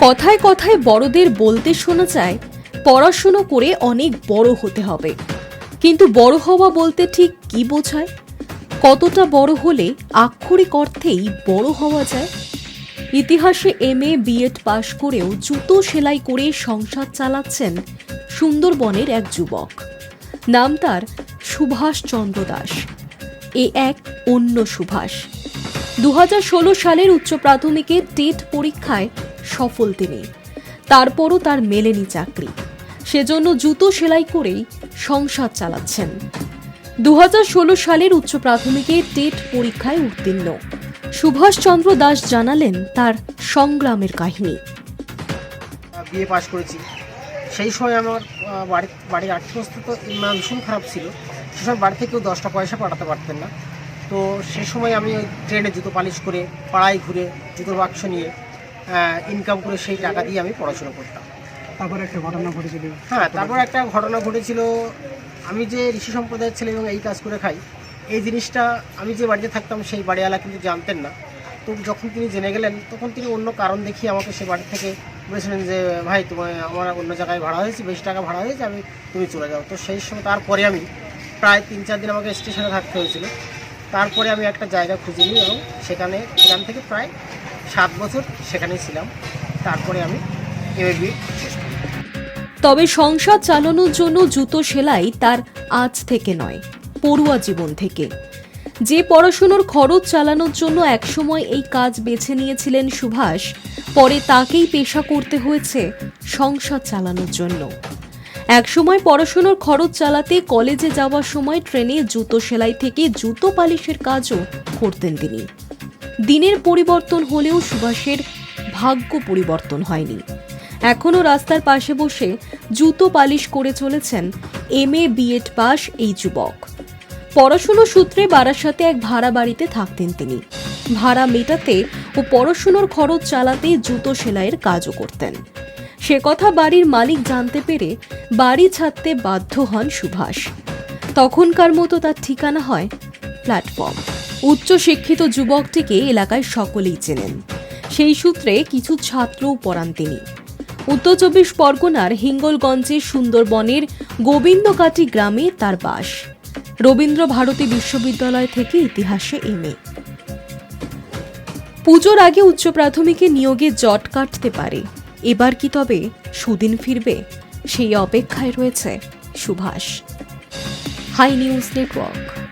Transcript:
কথায় কথায় বড়দের বলতে শোনা যায়, পড়াশুনো করে অনেক বড় হতে হবে। কিন্তু বড় হওয়া বলতে ঠিক কি বোঝায়? কতটা বড় হলে আক্ষরিক অর্থেই বড় হওয়া যায়? ইতিহাসে এম এ বিএড পাশ করেও জুতো সেলাই করে সংসার চালাচ্ছেন সুন্দরবনের এক যুবক। নাম তার সুভাষ চন্দ্র দাস। এ এক অন্য সুভাষ। দু হাজার ষোলো সালের উচ্চ প্রাথমিকে টেট পরীক্ষায় সফল তিনি। তারপরও তার মেলেনি চাকরি। সেজন্য জুতো সেলাই করেই সংসার চালাচ্ছেন। দু ষোলো সালের উচ্চ প্রাথমিকে টেট পরীক্ষায় উত্তীর্ণ। সুভাষচন্দ্র দাস জানালেন তার সংগ্রামের কাহিনী। বিএ পাশ করেছি। সেই সময় আমার বাড়ি, বাড়ির আর্থিক অবস্থা তো ভীষণ খারাপ ছিল। সে সময় বাড়ি থেকেও দশটা পয়সা পাঠাতে পারতেন না। তো সে সময় আমি ট্রেনে জুতো পালিশ করে পাড়ায় ঘুরে জুতোর বাক্স নিয়ে ইনকাম করে সেই টাকা দিয়ে আমি পড়াশোনা করতাম। তারপর একটা ঘটনা ঘটেছিল। হ্যাঁ তারপর একটা ঘটনা ঘটেছিল। আমি যে ঋষি সম্প্রদায়ের ছেলে এবং এই কাজ করে খাই এই জিনিসটা আমি যে বাড়িতে থাকতাম সেই বাড়িওয়ালা কিন্তু জানতেন না। তো যখন তিনি জেনে গেলেন তখন তিনি অন্য কারণ দেখিয়ে আমাকে সে বাড়ি থেকে বলেছিলেন যে ভাই তোমার আমার অন্য জায়গায় ভাড়া হয়েছে বেশি টাকা ভাড়া হয়েছে আমি তুমি চলে যাও। তো সেই সময় তারপরে আমি প্রায় তিন চার দিন আমাকে স্টেশনে থাকতে হয়েছিল। তারপরে আমি একটা জায়গা খুঁজে নিই এবং সেখানে সেখান থেকে প্রায় সাত বছর সেখানেই ছিলাম। তারপরে আমি করি। তবে সংসার চালানোর জন্য জুতো সেলাই তার আজ থেকে নয়, পড়ুয়া জীবন থেকে। যে পড়াশুনোর খরচ চালানোর জন্য একসময় এই কাজ বেছে নিয়েছিলেন সুভাষ, পরে তাকেই পেশা করতে হয়েছে সংসার চালানোর জন্য। একসময় পড়াশুনোর খরচ চালাতে কলেজে যাওয়ার সময় ট্রেনে জুতো সেলাই থেকে জুতো পালিশের কাজও করতেন তিনি। দিনের পরিবর্তন হলেও সুভাষের ভাগ্য পরিবর্তন হয়নি। এখনও রাস্তার পাশে বসে জুতো পালিশ করে চলেছেন এম এ বিএড পাস এই যুবক। পড়াশুনো সূত্রে বারাসাতে এক ভাড়া বাড়িতে থাকতেন তিনি। ভাড়া মেটাতে ও পড়াশুনোর খরচ চালাতে জুতো সেলাইয়ের কাজও করতেন। সে কথা বাড়ির মালিক জানতে পেরে বাড়ি ছাড়তে বাধ্য হন সুভাষ। তখনকার মতো তার ঠিকানা হয় প্ল্যাটফর্ম। উচ্চ শিক্ষিত যুবকটিকে এলাকায় সকলেই চেনেন। সেই সূত্রে কিছু ছাত্রও পড়ান তিনি। উত্তর চব্বিশ পরগনার হিঙ্গলগঞ্জের সুন্দরবনের গোবিন্দকাটি গ্রামে তার বাস। রবীন্দ্র ভারতী বিশ্ববিদ্যালয় থেকে ইতিহাসে এমএ পুজোর আগে উচ্চ প্রাথমিকে নিয়োগে জট কাটতে পারে। এবার কি তবে সুদিন ফিরবে? সেই অপেক্ষায় রয়েছে সুভাষ। High news network.